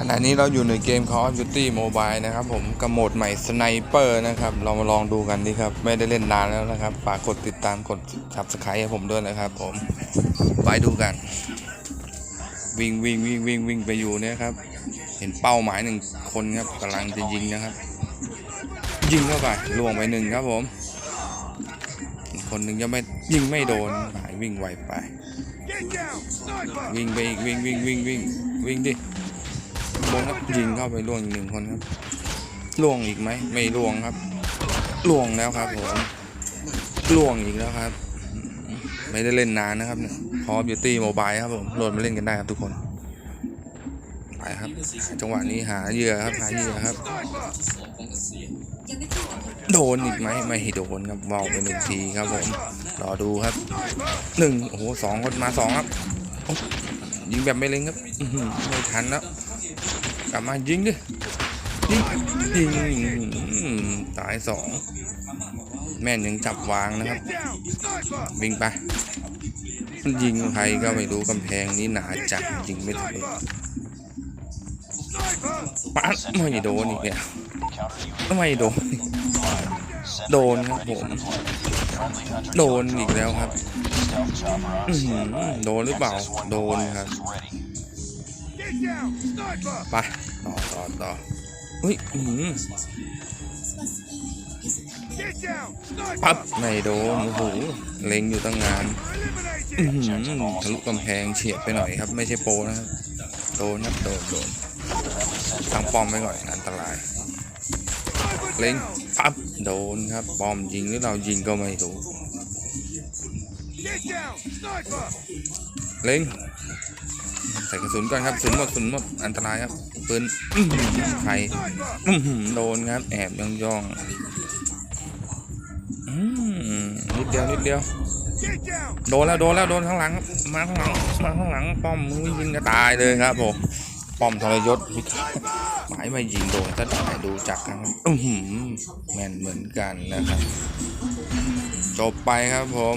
ขณะนี้เราอยู่ในเกม Call of Duty Mobile นะครับผมกับโหมดใหม่ Sniper นะครับเรามาลองดูกันดีครับ ไม่ได้เล่นนานแล้วนะครับ ฝากกดติดตามกด Subscribe ให้ผมด้วยนะครับผม ไปดูกัน วิ่งวิ่งวิ่งวิ่งวิ่งไปอยู่เนี่ยครับ เห็นเป้าหมายหนึ่งคนครับกำลังจะยิงนะครับ ยิงเข้าไปล่วงไปหนึ่งครับผม คนหนึ่งยังไม่ยิงไม่โดนหายวิ่งไวไป วิ่งไปอีกวิ่งวิ่งวิ่งวิ่งวิ่งดิ บนครับยิงเข้าไปล่วงอีกหนึ่งคนครับล่วงอีกไหมไม่ล่วงครับล่วงแล้วครับผมล่วงอีกแล้วครับ ไม่ได้เล่นนานนะครับเนี่ยพอบิวตี้โมบายครับผมโหลดมาเล่นกันได้ครับทุกคนไปครับจังหวะนี้หาเหยื่อครับหาเหยื่อครับ โดนอีกไหมไม่โดนครับเบาไปหนึ่งทีครับผมรอดูครับหนึ่งโอ้โหสองคนมาสองครับยิงแบบไม่เล็งครับไม่ทันแล้ว กลับมายิงดิยิงยิงตายสองแม่นยังจับวางนะครับวิ่งไปมันยิงใครก็ไม่รู้กำแพงนี้หนาจัดยิงไม่ถึงปัดไม่โดนอีกเนี่ยไม่โดน โดนครับผม โดนอีกแล้วครับโดนหรือเปล่า โดนครับ ไปต่อต่อต่อเฮ้ยอื้อหือ Get down! ปั๊บไม่โดนโอ้โหเล็งอยู่ตั้งนานอื้อหือทะลุกำแพงเฉียดไปหน่อยครับ ไม่ใช่โปนะครับโดนครับโดนโดนตั้งป้อมไว้ก่อนอันตราย เล็งปั๊บโดนครับป้อมยิงหรือเรายิงก็ไม่รู้เล็ง ใส่กระสุนก่อนครับกระสุนหมดกระสุนหมดอันตรายครับปืนอื้อหือใคร Sniper! อื้อหือโดนครับ แอบย่องย่องนิดเดียวนิดเดียวโดนแล้วโดนแล้วโดนข้างหลังมาข้างหลังมาข้างหลังป้อมมือยิงก็ตายเลยครับผมป้อมทรยศพิฆาตหมายมายิงโดนถ้าได้ดูจากกันครับแม่นเหมือนกันนะครับจบไปครับผม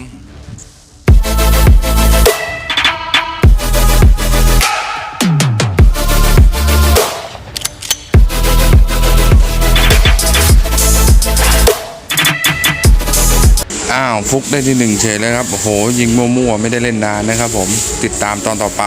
อ้าวฟุกได้ที่หนึ่งเฉยเลยครับโอ้โหยิงมั่วๆไม่ได้เล่นนานนะครับผมติดตามตอนต่อไป